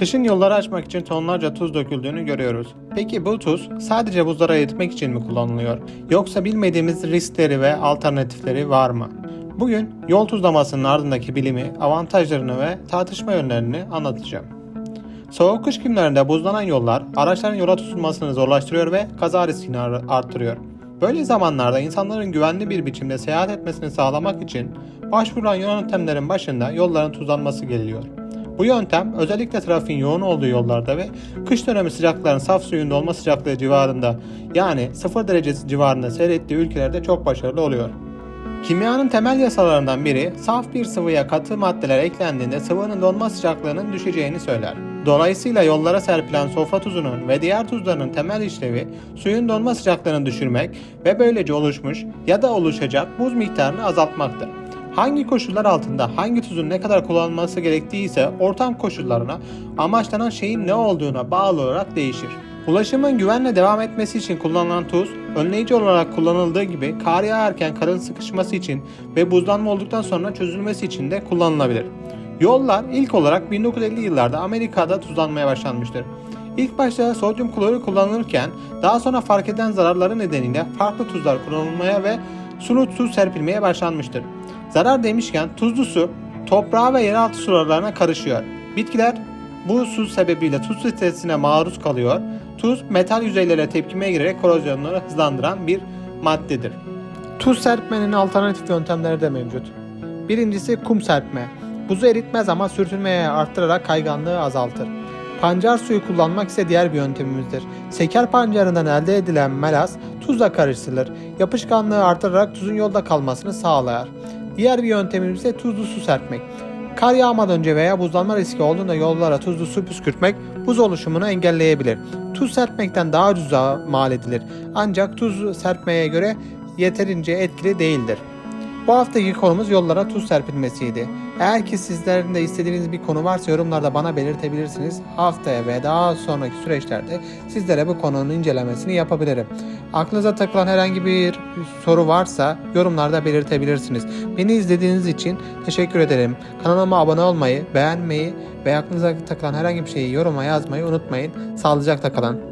Kışın yolları açmak için tonlarca tuz döküldüğünü görüyoruz. Peki bu tuz sadece buzlara eritmek için mi kullanılıyor? Yoksa bilmediğimiz riskleri ve alternatifleri var mı? Bugün yol tuzlamasının ardındaki bilimi, avantajlarını ve tartışma yönlerini anlatacağım. Soğuk kış günlerinde buzlanan yollar araçların yola tutunmasını zorlaştırıyor ve kaza riskini ar- arttırıyor. Böyle zamanlarda insanların güvenli bir biçimde seyahat etmesini sağlamak için başvurulan yöntemlerin başında yolların tuzlanması geliyor. Bu yöntem özellikle trafiğin yoğun olduğu yollarda ve kış dönemi sıcakların saf suyun dolma sıcaklığı civarında yani 0 derece civarında seyrettiği ülkelerde çok başarılı oluyor. Kimyanın temel yasalarından biri saf bir sıvıya katı maddeler eklendiğinde sıvının donma sıcaklığının düşeceğini söyler. Dolayısıyla yollara serpilen sofra tuzunun ve diğer tuzların temel işlevi suyun donma sıcaklığını düşürmek ve böylece oluşmuş ya da oluşacak buz miktarını azaltmaktır. Hangi koşullar altında hangi tuzun ne kadar kullanılması gerektiği ise ortam koşullarına, amaçlanan şeyin ne olduğuna bağlı olarak değişir. Ulaşımın güvenle devam etmesi için kullanılan tuz, önleyici olarak kullanıldığı gibi kar yağarken karın sıkışması için ve buzlanma olduktan sonra çözülmesi için de kullanılabilir. Yollar ilk olarak 1950 yıllarda Amerika'da tuzlanmaya başlanmıştır. İlk başta sodyum klorür kullanılırken daha sonra fark edilen zararları nedeniyle farklı tuzlar kullanılmaya ve sulu tuz serpilmeye başlanmıştır. Zarar demişken tuzlu su toprağa ve yeraltı sularına karışıyor. Bitkiler bu su sebebiyle tuz stresine maruz kalıyor. Tuz metal yüzeylere tepkimeye girerek korozyonları hızlandıran bir maddedir. Tuz serpmenin alternatif yöntemleri de mevcut. Birincisi kum serpme. Buzu eritmez ama sürtünmeye arttırarak kayganlığı azaltır. Pancar suyu kullanmak ise diğer bir yöntemimizdir. Seker pancarından elde edilen melas tuzla karıştırılır. Yapışkanlığı artırarak tuzun yolda kalmasını sağlar. Diğer bir yöntemimiz ise tuzlu su serpmek. Kar yağmadan önce veya buzlanma riski olduğunda yollara tuzlu su püskürtmek buz oluşumunu engelleyebilir. Tuz serpmekten daha ucuza mal edilir. Ancak tuz serpmeye göre yeterince etkili değildir. Bu haftaki konumuz yollara tuz serpilmesiydi. Eğer ki sizlerin de istediğiniz bir konu varsa yorumlarda bana belirtebilirsiniz. Haftaya ve daha sonraki süreçlerde sizlere bu konunun incelemesini yapabilirim. Aklınıza takılan herhangi bir soru varsa yorumlarda belirtebilirsiniz. Beni izlediğiniz için teşekkür ederim. Kanalıma abone olmayı, beğenmeyi ve aklınıza takılan herhangi bir şeyi yoruma yazmayı unutmayın. Sağlıcakla kalın.